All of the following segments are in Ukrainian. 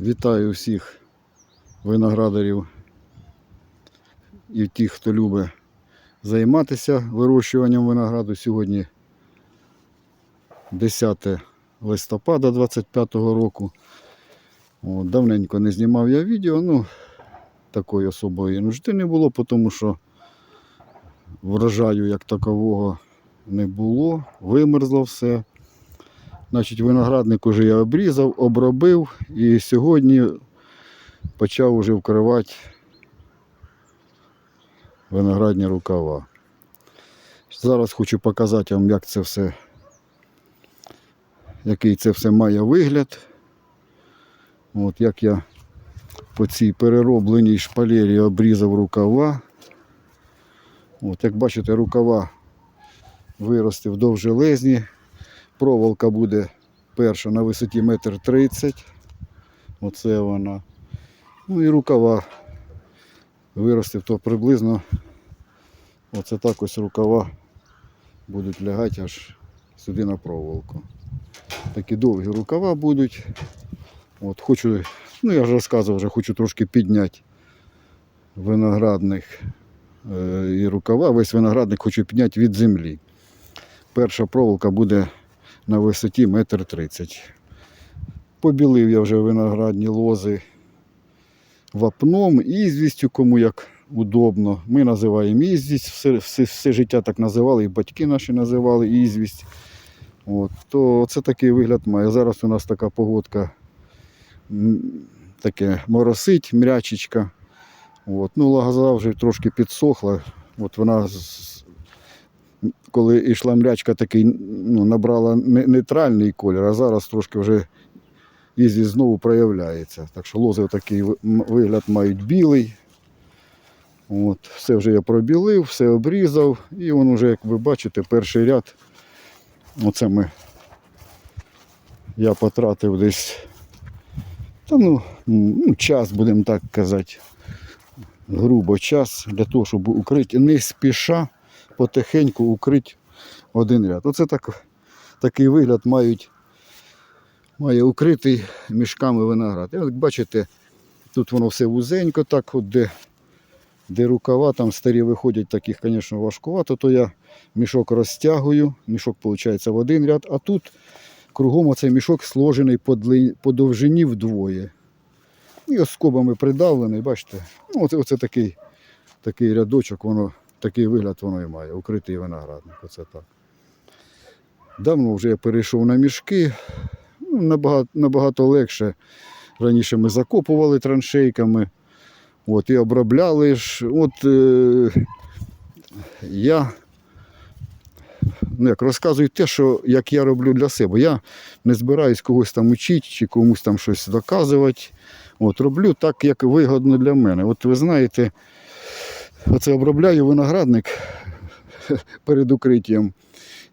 Вітаю всіх виноградарів і тих, хто любить займатися вирощуванням винограду. Сьогодні 10 листопада 25 року. О, давненько не знімав я відео, ну такої особої нужди не було, тому що врожаю як такового не було, вимерзло все. Значить, виноградник уже я обрізав, обробив і сьогодні почав уже вкривати виноградні рукава. Зараз хочу показати вам, як це все, який це все має вигляд. От як я по цій переробленій шпалері обрізав рукава. От, як бачите, рукава вирости довжелезні. Проволока буде перша на висоті метр тридцять. Оце вона. Ну і рукава виростив, то приблизно оце так ось рукава будуть лягати аж сюди на проволоку. Такі довгі рукава будуть. От хочу, ну я вже розказував, вже хочу трошки підняти виноградник е, і рукава. Весь виноградник хочу підняти від землі. Перша проволока буде на висоті метр тридцять. Побілив я вже виноградні лози вапном, ізвістю, кому як удобно. Ми називаємо ізвість, все, все, все життя так називали, і батьки наші називали ізвість. От, то це такий вигляд має. Зараз у нас така погодка таке моросить, мрячечка. От, ну, лоза вже трошки підсохла. От вона коли йшла мрячка, такий ну, набрала нейтральний колір, а зараз трошки вже ізі знову проявляється. Так що лози такий вигляд мають білий. От, все вже я пробілив, все обрізав, і воно вже, як ви бачите, перший ряд. Оце ми я потратив десь та ну, ну, час, будемо так казати, грубо час для того, щоб укрити не спіша потихеньку укрити один ряд. Оце так, такий вигляд мають, має укритий мішками виноград. І от бачите, тут воно все вузенько, так, от де, де рукава, там старі виходять, таких, звісно, важкувато, то я мішок розтягую, мішок виходить в один ряд, а тут кругом оцей мішок сложений по, дли- по довжині вдвоє. І скобами придавлений, бачите? Ну, оце, оце такий, такий рядочок, воно, такий вигляд воно і має, укритий виноградник. Оце так. Давно вже я перейшов на мішки, ну, набагато, набагато легше. Раніше ми закопували траншейками, от, і обробляли. От е, я ну, як, розказую те, що як я роблю для себе. Я не збираюсь когось там учити чи комусь там щось доказувати. От, роблю так, як вигодно для мене. От ви знаєте, оце обробляю виноградник перед укриттям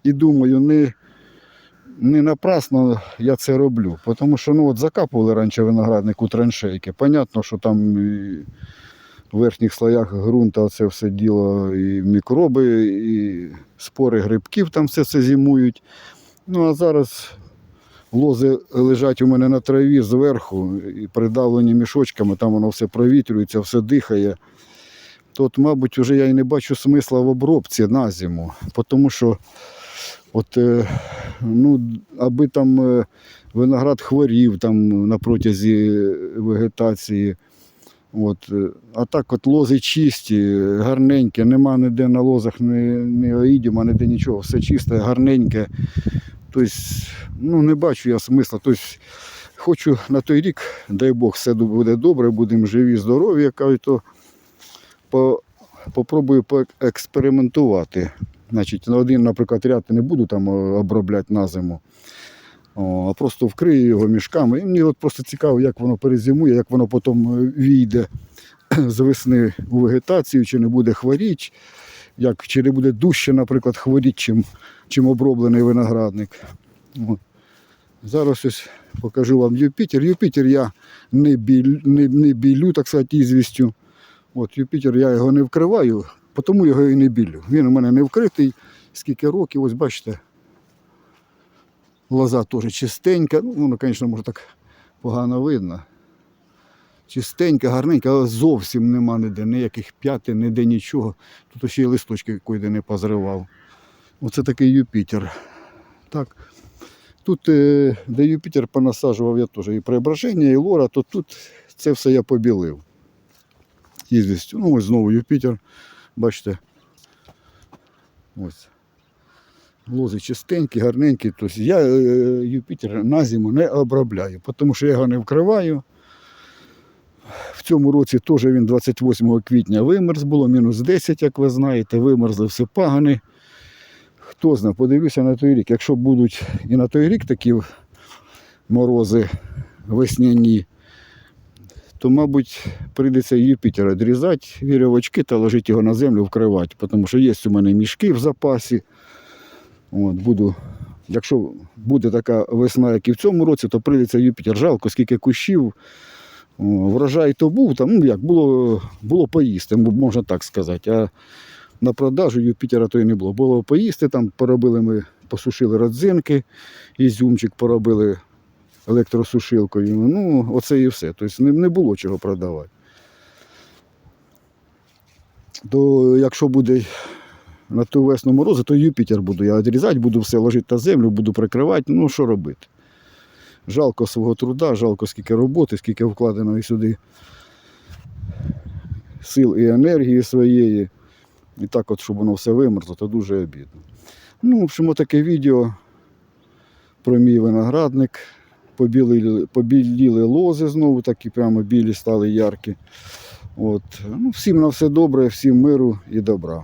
і думаю, не, не напрасно я це роблю. Тому що ну, от закапували раніше виноградник у траншейки. Понятно, що там в верхніх слоях ґрунта це все діло, і мікроби, і спори грибків там все це зимують. Ну а зараз лози лежать у мене на траві зверху і придавлені мішочками, там воно все провітрюється, все дихає. То, мабуть, вже я і не бачу смисла в обробці на зиму, тому що от, е, ну, аби там е, виноград хворів там на протязі вегетації. От, е, а так от лози чисті, гарненькі, нема ніде на лозах ні, ні оїдіма, ніде нічого, все чисте, гарненьке. Тобто, ну, не бачу я смисла. Тобто, хочу на той рік, дай Бог, все буде добре, будемо живі, здорові, як кажуть, то по, попробую поекспериментувати. Значить, один, наприклад, ряд не буду там е, обробляти на зиму. А просто вкрию його мішками. І мені от просто цікаво, як воно перезимує, як воно потім е, війде з весни у вегетацію, чи не буде хворіти, як, чи не буде дужче, наприклад, хворіти, чим, чим оброблений виноградник. Зараз ось покажу вам Юпітер. Юпітер я не, біль, не, не білю, так сказати, ізвістю. От Юпітер я його не вкриваю, тому його і не білю. Він у мене не вкритий. Скільки років, ось бачите, лоза теж чистенька. Ну, воно, звісно, може так погано видно. Чистенька, гарненька, але зовсім нема ніде, ніяких п'ятин, ніде нічого. Тут ще й листочки койде не позривав. Оце такий Юпітер. Так. Тут, е, де Юпітер понасаджував я теж і преображення, і лора, то тут це все я побілив. Їздить. Ну, ось знову Юпітер. Бачите. Ось. Лози чистенькі, гарненькі. Тобто я е, Юпітер на зиму не обробляю, тому що я його не вкриваю. В цьому році теж він 28 квітня вимерз, було мінус 10, як ви знаєте, вимерзли всі пагани. Хто знає, подивлюся на той рік. Якщо будуть і на той рік такі морози весняні, то, мабуть, прийдеться Юпітер відрізати вірьовочки та ложити його на землю, вкривати. Тому що є у мене мішки в запасі. От, буду, якщо буде така весна, як і в цьому році, то прийдеться Юпітер. Жалко, скільки кущів. Врожай то був, там, ну як, було, було поїсти, можна так сказати. А на продажу Юпітера то і не було. Було поїсти, там поробили ми, посушили родзинки, ізюмчик поробили електросушилкою. Ну, оце і все. Тобто не, було чого продавати. То якщо буде на ту весну морози, то Юпітер буду я відрізати, буду все ложити на землю, буду прикривати. Ну, що робити? Жалко свого труда, жалко скільки роботи, скільки вкладено сюди сил і енергії своєї. І так от, щоб воно все вимерзло, то дуже обідно. Ну, в общем, таке відео про мій виноградник. Побілили, побіліли лози знову, такі прямо білі стали яркі. От. Ну, всім на все добре, всім миру і добра.